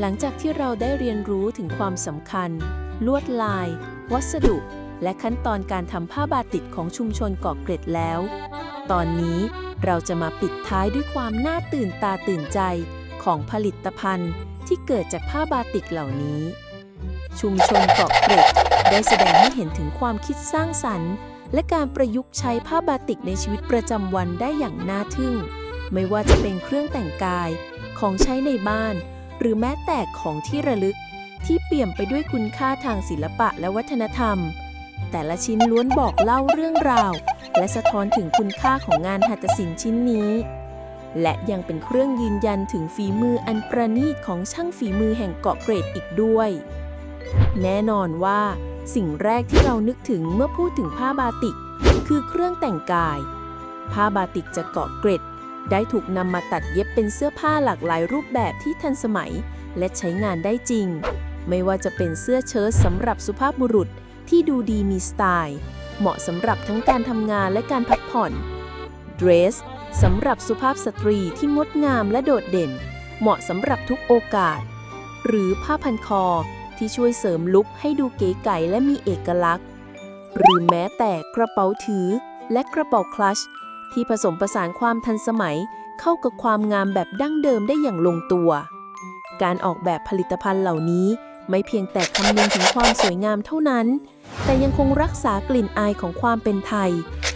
หลังจากที่เราได้เรียนรู้ถึงความสำคัญ ลวดลาย วัสดุ และขั้นตอนการทำผ้าบาติกของชุมชนเกาะเกร็ดแล้ว ตอนนี้เราจะมาปิดท้ายด้วยความน่าตื่นตาตื่นใจของผลิตภัณฑ์ที่เกิดจากผ้าบาติกเหล่านี้ ชุมชนเกาะเกร็ดได้แสดงให้เห็นถึงความคิดสร้างสรรค์ และการประยุกต์ใช้ผ้าบาติกในชีวิตประจำวันได้อย่างน่าทึ่ง ไม่ว่าจะเป็นเครื่องแต่งกาย ของใช้ในบ้าน หรือแม้แต่ของที่ระลึก ที่เปี่ยมไปด้วยคุณค่าทางศิลปะและวัฒนธรรม แต่ละชิ้นล้วนบอกเล่าเรื่องราว และสะท้อนถึงคุณค่าของงานหัตถศิลป์ชิ้นนี้และยังเป็นเครื่องยืนยันถึงฝีมืออันประณีตของช่างฝีมือแห่งเกาะเกรดอีกด้วย แน่นอนว่า สิ่งแรกที่เรานึกถึงเมื่อพูดถึงผ้าบาติก คือเครื่องแต่งกาย ผ้าบาติกจากเกาะเกร็ด ได้ถูกนำมาตัดเย็บเป็นเสื้อผ้าหลากหลายรูปแบบที่ทันสมัย และใช้งานได้จริง ไม่ว่าจะเป็นเสื้อเชิ้ตสำหรับสุภาพบุรุษที่ดูดีมีสไตล์ เหมาะสำหรับทั้งการทำงานและการพักผ่อนเดรสสำหรับสุภาพสตรีที่งดงามและโดดเด่น เหมาะสำหรับทุกโอกาส หรือผ้าพันคอ ที่ช่วยเสริมลุคให้ดูเก๋ไก๋และมีเอกลักษณ์ หรือแม้แต่กระเป๋าถือและกระเป๋าคลัช ที่ผสมผสานความทันสมัย เข้ากับความงามแบบดั้งเดิมได้อย่างลงตัว การออกแบบผลิตภัณฑ์เหล่านี้ไม่เพียงแต่คำนึงถึงความสวยงามเท่านั้น แต่ยังคงรักษากลิ่นอายของความเป็นไทย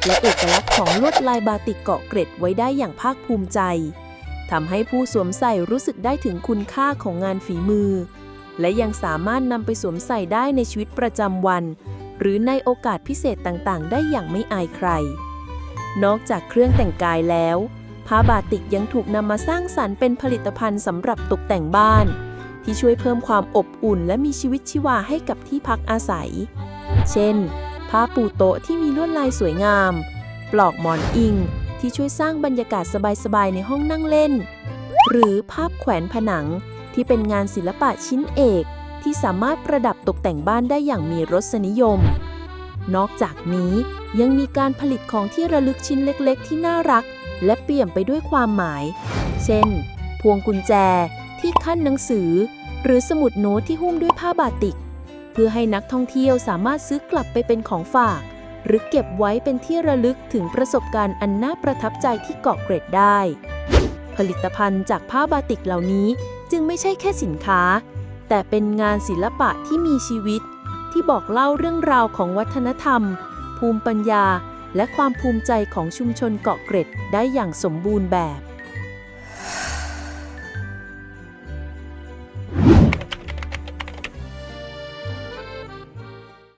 และเอกลักษณ์ของลวดลายบาติกเกาะเกร็ดไว้ได้อย่างภาคภูมิใจทำให้ผู้สวมใส่รู้สึกได้ถึงคุณค่าของงานฝีมือ และยังสามารถนำไปสวมใส่ได้ในชีวิตประจำวัน หรือในโอกาสพิเศษต่างๆ ได้อย่างไม่อายใคร นอกจากเครื่องแต่งกายแล้ว ผ้าบาติกยังถูกนำมาสร้างสรรค์เป็นผลิตภัณฑ์สำหรับตกแต่งบ้าน ที่ช่วยเพิ่มความอบอุ่นและมีชีวิตชีวาให้กับที่พักอาศัย เช่น ผ้าปูโต๊ะที่มีลวดลายสวยงาม ปลอกหมอนอิง ที่ช่วยสร้างบรรยากาศสบายๆในห้องนั่งเล่น หรือภาพแขวนผนัง ที่เป็นงานศิลปะชิ้นเอกที่สามารถประดับตกแต่งบ้านได้อย่างมีรสนิยม นอกจากนี้ยังมีการผลิตของที่ระลึกชิ้นเล็กๆ ที่น่ารัก และเปี่ยมไปด้วยความหมาย เช่น พวงกุญแจที่ขั้นหนังสือ หรือสมุดโน้ตที่หุ้มด้วยผ้าบาติก เพื่อให้นักท่องเที่ยวสามารถซื้อกลับไปเป็นของฝาก หรือเก็บไว้เป็นที่ระลึกถึงประสบการณ์อันน่าประทับใจที่เกาะเกร็ดได้ ผลิตภัณฑ์จากผ้าบาติกเหล่านี้ จึงไม่ใช่แค่สินค้า แต่เป็นงานศิลปะที่มีชีวิต ที่บอกเล่าเรื่องราวของวัฒนธรรม ภูมิปัญญา และความภูมิใจของชุมชนเกาะเกร็ดได้อย่างสมบูรณ์แบบ